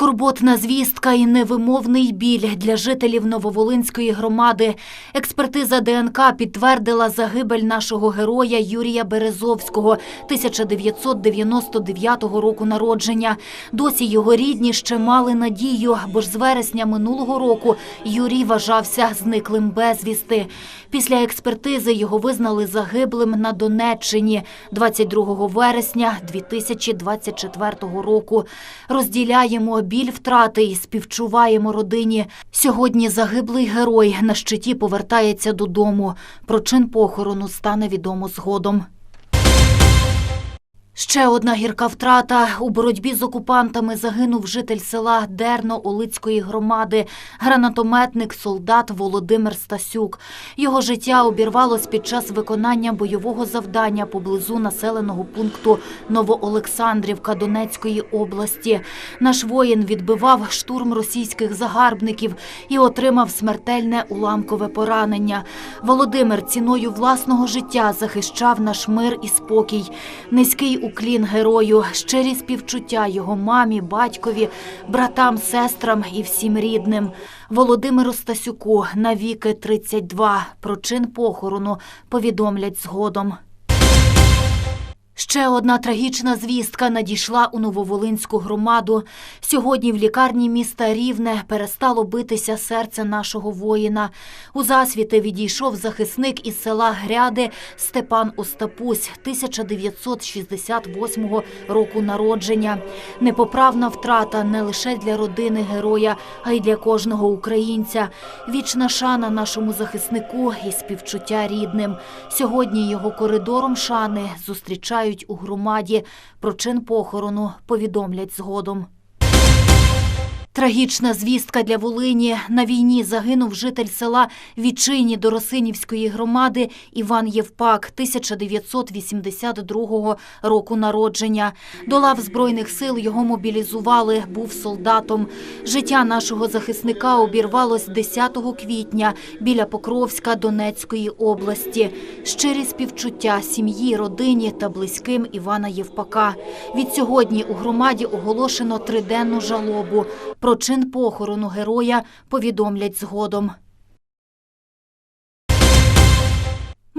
Скорботна звістка і невимовний біль для жителів Нововолинської громади. Експертиза ДНК підтвердила загибель нашого героя Юрія Березовського 1999 року народження. Досі його рідні ще мали надію, бо ж з вересня минулого року Юрій вважався зниклим безвісти. Після експертизи його визнали загиблим на Донеччині 22 вересня 2024 року. Розділяємо біль втрати і співчуваємо родині. Сьогодні загиблий герой на щиті повертається додому. Про чин похорону стане відомо згодом. Ще одна гірка втрата. У боротьбі з окупантами загинув житель села Дерно Олицької громади, гранатометник, солдат Володимир Стасюк. Його життя обірвалось під час виконання бойового завдання поблизу населеного пункту Новоолександрівка Донецької області. Наш воїн відбивав штурм російських загарбників і отримав смертельне уламкове поранення. Володимир ціною власного життя захищав наш мир і спокій. Низький уклін герою, щирі співчуття його мамі, батькові, братам, сестрам і всім рідним. Володимиру Стасюку навіки 32. Про чин похорону повідомлять згодом. Ще одна трагічна звістка надійшла у Нововолинську громаду. Сьогодні в лікарні міста Рівне перестало битися серце нашого воїна. У засвіти відійшов захисник із села Гряди Степан Остапусь 1968 року народження. Непоправна втрата не лише для родини героя, а й для кожного українця. Вічна шана нашому захиснику і співчуття рідним. Сьогодні його коридором шани зустрічають у громаді. Про чин похорону повідомлять згодом. Трагічна звістка для Волині. На війні загинув житель села Вічині Доросинівської громади Іван Євпак 1982 року народження. До лав Збройних сил його мобілізували, був солдатом. Життя нашого захисника обірвалось 10 квітня біля Покровська Донецької області. Щирі співчуття сім'ї, родині та близьким Івана Євпака. Від сьогодні у громаді оголошено триденну жалобу. Про чин похорону героя повідомлять згодом.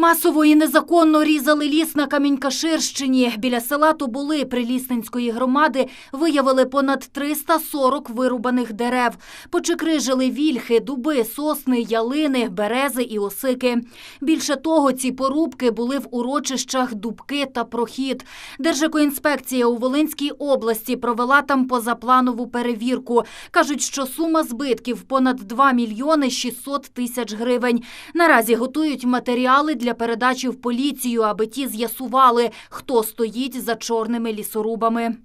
Масово і незаконно різали ліс на Камінькаширщині. Біля села Тоболи Прилісненської громади виявили понад 340 вирубаних дерев. Почекрижили вільхи, дуби, сосни, ялини, берези і осики. Більше того, ці порубки були в урочищах Дубки та Прохід. Держекоінспекція у Волинській області провела там позапланову перевірку. Кажуть, що сума збитків понад 2 мільйони 600 тисяч гривень. Наразі готують матеріали для передачі в поліцію, аби ті з'ясували, хто стоїть за чорними лісорубами.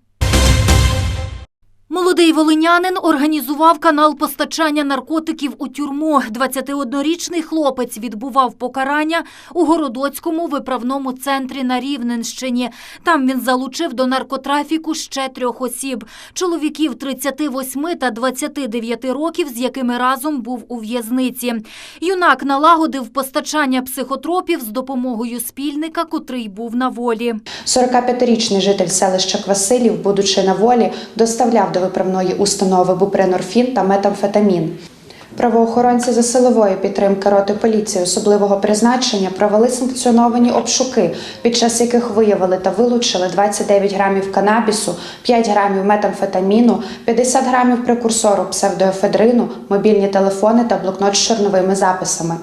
Молодий волинянин організував канал постачання наркотиків у тюрму. 21-річний хлопець відбував покарання у Городоцькому виправному центрі на Рівненщині. Там він залучив до наркотрафіку ще трьох осіб. Чоловіків 38 та 29 років, з якими разом був у в'язниці. Юнак налагодив постачання психотропів з допомогою спільника, котрий був на волі. 45-річний житель селища Квасилів, будучи на волі, доставляв до виправної установи бупринорфін та метамфетамін. Правоохоронці за силової підтримки роти поліції особливого призначення провели санкціоновані обшуки, під час яких виявили та вилучили 29 грамів канабісу, 5 грамів метамфетаміну, 50 грамів прекурсору псевдоефедрину, мобільні телефони та блокнот з чорновими записами.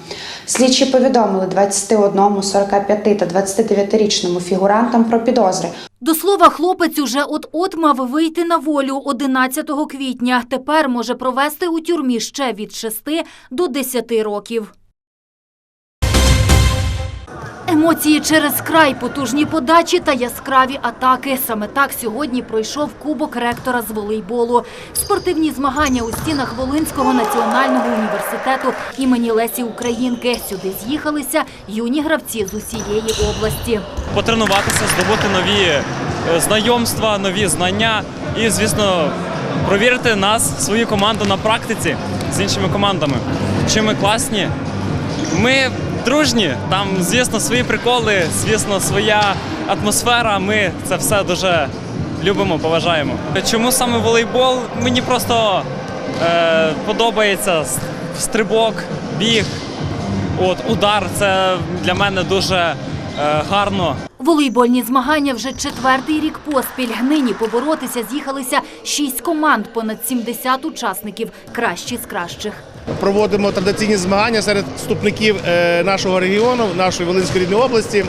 Слідчі повідомили 21, 45 та 29-річному фігурантам про підозри. До слова, хлопець уже от-от мав вийти на волю 11 квітня. Тепер може провести у тюрмі ще від 6 до 10 років. Емоції через край, потужні подачі та яскраві атаки. Саме так сьогодні пройшов кубок ректора з волейболу. Спортивні змагання у стінах Волинського національного університету імені Лесі Українки. Сюди з'їхалися юні гравці з усієї області. потренуватися, здобути нові е, знайомства, нові знання і, звісно, провірити нас, свою команду на практиці з іншими командами. Чи ми класні? Ми дружні, там, звісно, свої приколи, звісно, своя атмосфера. Ми це все дуже любимо, поважаємо. Чому саме волейбол? Мені просто е, подобається стрибок, біг, от, удар. Це для мене дуже е, гарно. Волейбольні змагання вже четвертий рік поспіль. Нині поборотися з'їхалися шість команд, понад 70 учасників, кращі з кращих. Проводимо традиційні змагання серед вступників е, нашого регіону, нашої Волинської рідної області.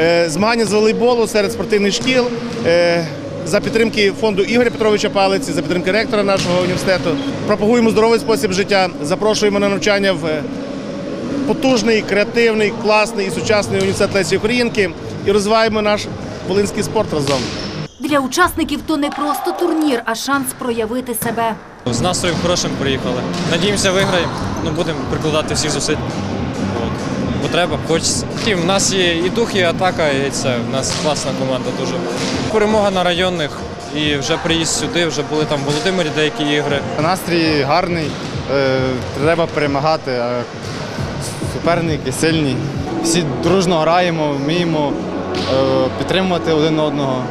Е, Змагання з волейболу серед спортивних шкіл е, за підтримки фонду Ігоря Петровича Палиці, за підтримки ректора нашого університету. Пропагуємо здоровий спосіб життя, запрошуємо на навчання в потужний, креативний, класний і сучасний університет Лесі Українки і розвиваємо наш волинський спорт разом. Для учасників то не просто турнір, а шанс проявити себе. З настроєм хорошим приїхали. Надіємося, виграємо. Ну, будемо прикладати всіх зусиль. Бо треба, хочеться. В нас є і дух, і атака, і це. В нас класна команда дуже. Перемога на районних. І вже приїзд сюди, вже були там в Володимирі деякі ігри. Настрій гарний, е, треба перемагати. Суперники сильні. Всі дружно граємо, вміємо е, підтримувати один одного.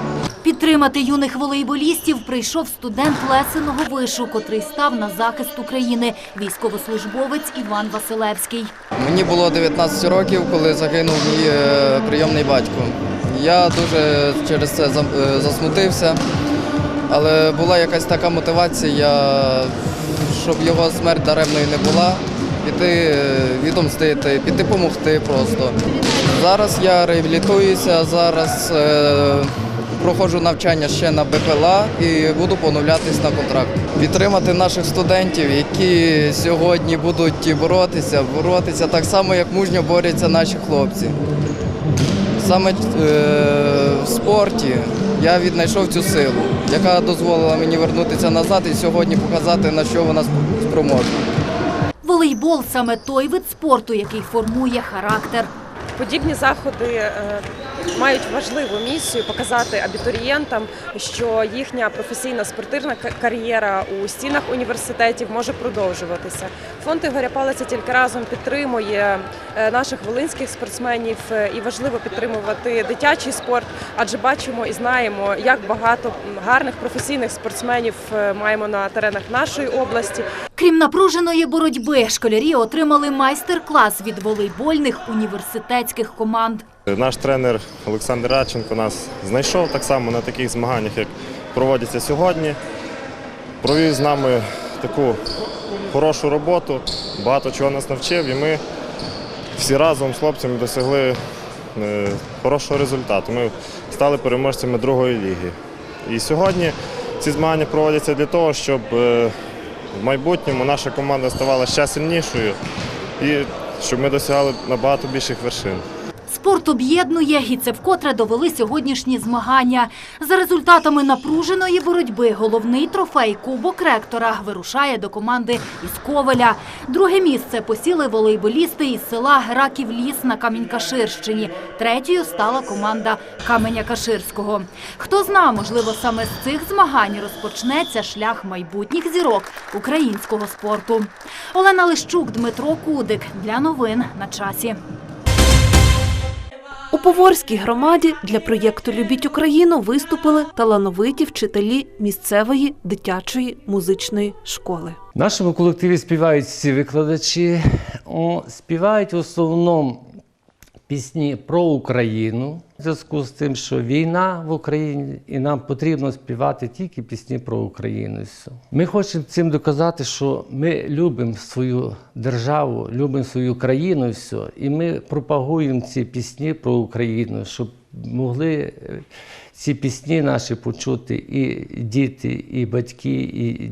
Підтримати юних волейболістів прийшов студент Лесиного вишу, котрий став на захист України, військовослужбовець Іван Василевський. Мені було 19 років, коли загинув мій е, прийомний батько. Я дуже через це е, засмутився, але була якась така мотивація, щоб його смерть даремною не була, піти е, відомстити, піти допомогти просто. Зараз я реабілітуюся, зараз проходжу навчання ще на БПЛА і буду поновлятись на контракт. Підтримати наших студентів, які сьогодні будуть боротися, боротися так само, як мужньо борються наші хлопці. Саме е, в спорті я віднайшов цю силу, яка дозволила мені вернутися назад і сьогодні показати, на що вона спроможна. Волейбол саме той вид спорту, який формує характер. Подібні заходи е, мають важливу місію показати абітурієнтам, що їхня професійна спортивна кар'єра у стінах університетів може продовжуватися. Фонд Ігоря Палиця тільки разом підтримує е, наших волинських спортсменів е, і важливо підтримувати дитячий спорт, адже бачимо і знаємо, як багато гарних професійних спортсменів е, маємо на теренах нашої області. Крім напруженої боротьби, школярі отримали майстер-клас від волейбольних університетських команд. Наш тренер Олександр Радченко нас знайшов так само на таких змаганнях, як проводяться сьогодні. Провів з нами таку хорошу роботу, багато чого нас навчив, і ми всі разом з хлопцями досягли е, хорошого результату. Ми стали переможцями другої ліги. І сьогодні ці змагання проводяться для того, щоб е, в майбутньому наша команда ставала ще сильнішою і щоб ми досягали набагато більших вершин. Спорт об'єднує, і це вкотре довели сьогоднішні змагання. За результатами напруженої боротьби головний трофей Кубок ректора вирушає до команди із Ковеля. Друге місце посіли волейболісти із села Граків Ліс на Камінь-Каширщині. Третьою стала команда Каменя Каширського. Хто зна, можливо, саме з цих змагань розпочнеться шлях майбутніх зірок українського спорту. Олена Лищук, Дмитро Кудик для новин на часі. У Поворській громаді для проєкту Любіть Україну виступили талановиті вчителі місцевої дитячої музичної школи. В нашому колективі співають всі викладачі, О, співають в основному пісні про Україну. В зв'язку з тим, що війна в Україні, і нам потрібно співати тільки пісні про Україну. Ми хочемо цим доказати, що ми любимо свою державу, любимо свою країну, і все. І ми пропагуємо ці пісні про Україну, щоб могли е, ці пісні наші почути і діти, і батьки, і,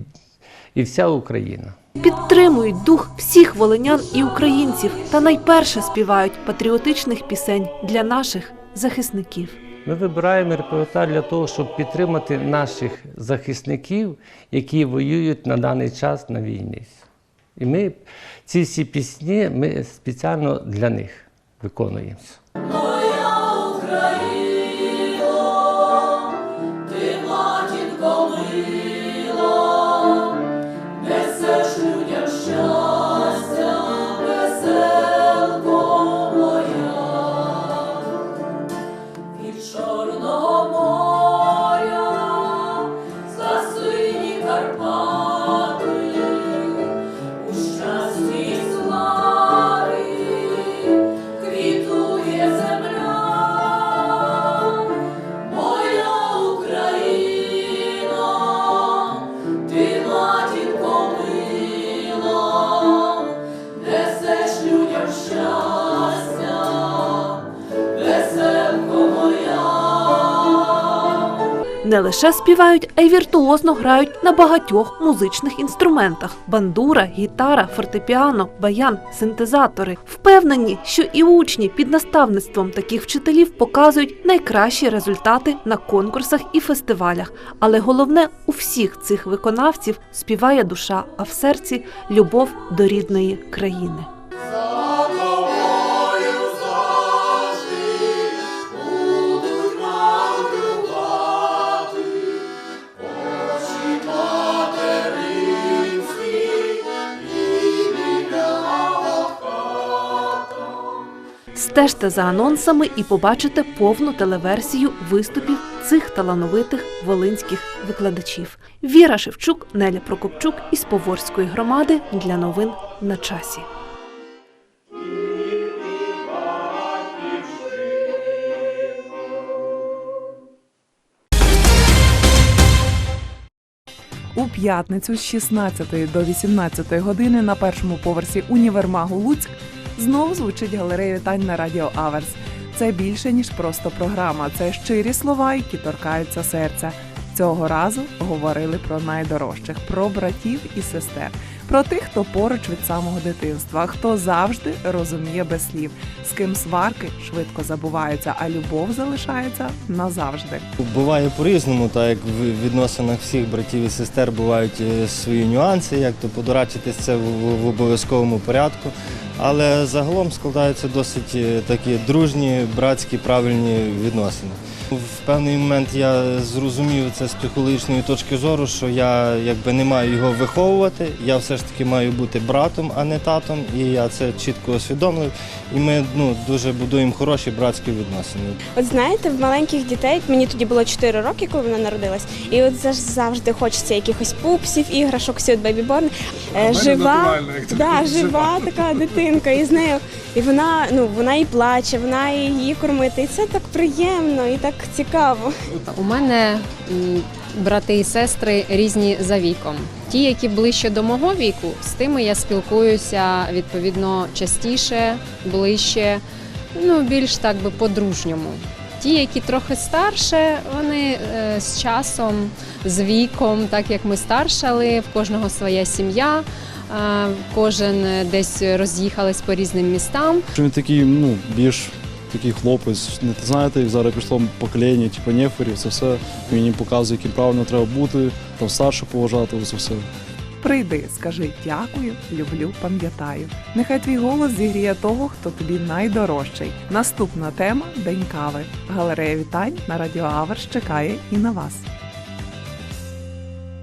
і вся Україна. Підтримують дух всіх волинян і українців та найперше співають патріотичних пісень для наших захисників. Ми вибираємо репертуар для того, щоб підтримати наших захисників, які воюють на даний час на війні. І ми ці всі пісні ми спеціально для них виконуємо. Лише співають, а й віртуозно грають на багатьох музичних інструментах: бандура, гітара, фортепіано, баян, синтезатори. Впевнені, що і учні під наставництвом таких вчителів показують найкращі результати на конкурсах і фестивалях. Але головне у всіх цих виконавців співає душа, а в серці любов до рідної країни. Стежте за анонсами і побачите повну телеверсію виступів цих талановитих волинських викладачів. Віра Шевчук, Неля Прокопчук із Поворської громади для новин на часі. У п'ятницю з 16 до 18 години на першому поверсі універмагу Луцьк знову звучить галерея вітань на радіо Аверс. Це більше ніж просто програма. Це щирі слова, які торкаються серця. Цього разу говорили про найдорожчих, про братів і сестер, про тих, хто поруч від самого дитинства, хто завжди розуміє без слів, з ким сварки швидко забуваються, а любов залишається назавжди. Буває по-різному, так як в відносинах всіх братів і сестер бувають е, свої нюанси, як то подорачитись це в, в обов'язковому порядку. Але загалом складаються досить е, такі дружні, братські, правильні відносини. В певний момент я зрозумів це з психологічної точки зору, що я якби не маю його виховувати. Я все ж таки маю бути братом, а не татом. І я це чітко усвідомив. І ми ну, дуже будуємо хороші братські відносини. От знаєте, в маленьких дітей мені тоді було 4 роки, коли вона народилась, і от завжди хочеться якихось пупсів, іграшок, всі от бебі-борн. Е, Жива, да, жива така дитинка, і з нею. І вона, ну, вона і плаче, вона і її кормити. І це так приємно і так цікаво. У мене брати і сестри різні за віком. Ті, які ближче до мого віку, з тими я спілкуюся відповідно частіше, ближче, ну більш так би по-дружньому. Ті, які трохи старше, вони е, з часом, з віком, так як ми старшали, в кожного своя сім'я, е, кожен е, десь роз'їхались по різним містам. Він такий, ну, більш такий хлопець. Не знаєте, зараз пішло покоління, типу неферів, це все. Він їм показує, яким правильно треба бути, там старше поважати, це все. Прийди, скажи дякую, люблю, пам'ятаю. Нехай твій голос зігріє того, хто тобі найдорожчий. Наступна тема День кави. Галерея вітань на радіо Аверс чекає і на вас.